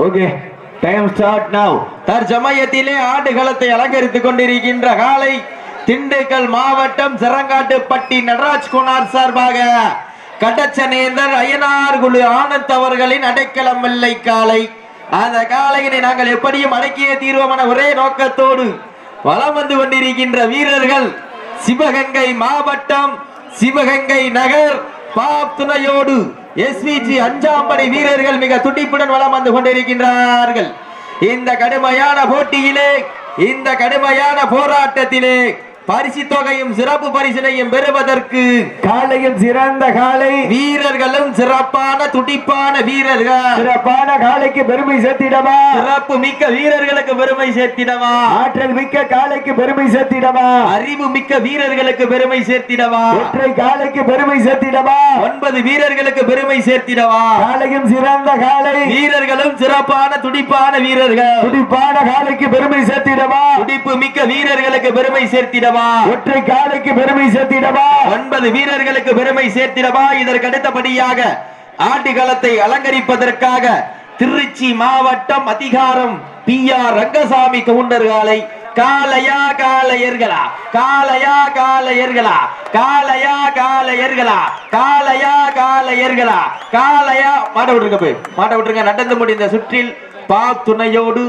Okay time start now தற்சமயத்திலே ஆடுகளத்தை அலங்கரித்துக் கொண்டிருக்கின்ற காலை திண்டுக்கல் மாவட்டம் சிறங்காட்டுப்பட்டி நடராஜ் குமார் சார்பாக கடச்சனேந்தர் அய்யனார் குழு ஆனந்த் அவர்களின் அடைக்கலம் இல்லை காலை. அந்த காலையினை நாங்கள் எப்படியும் அடக்கிய தீர்வமான ஒரே நோக்கத்தோடு வலம் வந்து கொண்டிருக்கின்ற வீரர்கள் சிவகங்கை மாவட்டம் சிவகங்கை நகர் பாப் துணையோடு எஸ்விஜி அஞ்சாம் படை வீரர்கள் மிக துடிப்புடன் வளம் வந்து கொண்டிருக்கின்றார்கள். இந்த கடுமையான போட்டியிலே இந்த கடுமையான போராட்டத்திலே பரிசு தொகையும் சிறப்பு பரிசினையும் பெறுவதற்கு காலையும் சிறந்த காலை வீரர்களும் சிறப்பான துடிப்பான வீரர்கள். சிறப்பான காலைக்கு பெருமை சேர்த்திடவா? சிறப்பு மிக்க வீரர்களுக்கு பெருமை சேர்த்திடவா? ஆற்றல் மிக்க காலைக்கு பெருமை சேர்த்திடவா? அறிவு மிக்க வீரர்களுக்கு பெருமை சேர்த்திடவா? ஒற்றை காலைக்கு பெருமை சேர்த்திடவா? ஒன்பது வீரர்களுக்கு பெருமை சேர்த்திடவா? காலையும் சிறந்த காலை வீரர்களும் சிறப்பான துடிப்பான வீரர்கள். துடிப்பான காலைக்கு பெருமை சேர்த்திடவா? துடிப்பு மிக்க வீரர்களுக்கு பெருமை சேர்த்திடவா? ஒற்றை காலைக்கு பெருமை சேர்த்திடவா? ஒன்பது வீரர்களுக்கு பெருமை சேர்த்திடவா? இதற்கு அடுத்தபடியாக ஆட்டுகளத்தை அலங்கரிப்பதற்காக திருச்சி மாவட்டம் அதிகாரம் பி ஆர் ரங்கசாமி கவுண்டர்காலை காளையா காளையர்களா காளையா காளையர்களா காளையா காளையர்களா காளையா காளையர்களா காளையா. மாட்ட விட்டுருங்க போய் மாட்ட விட்டுருங்க. நடந்து முடிந்த சுற்றில் பா துணையோடு.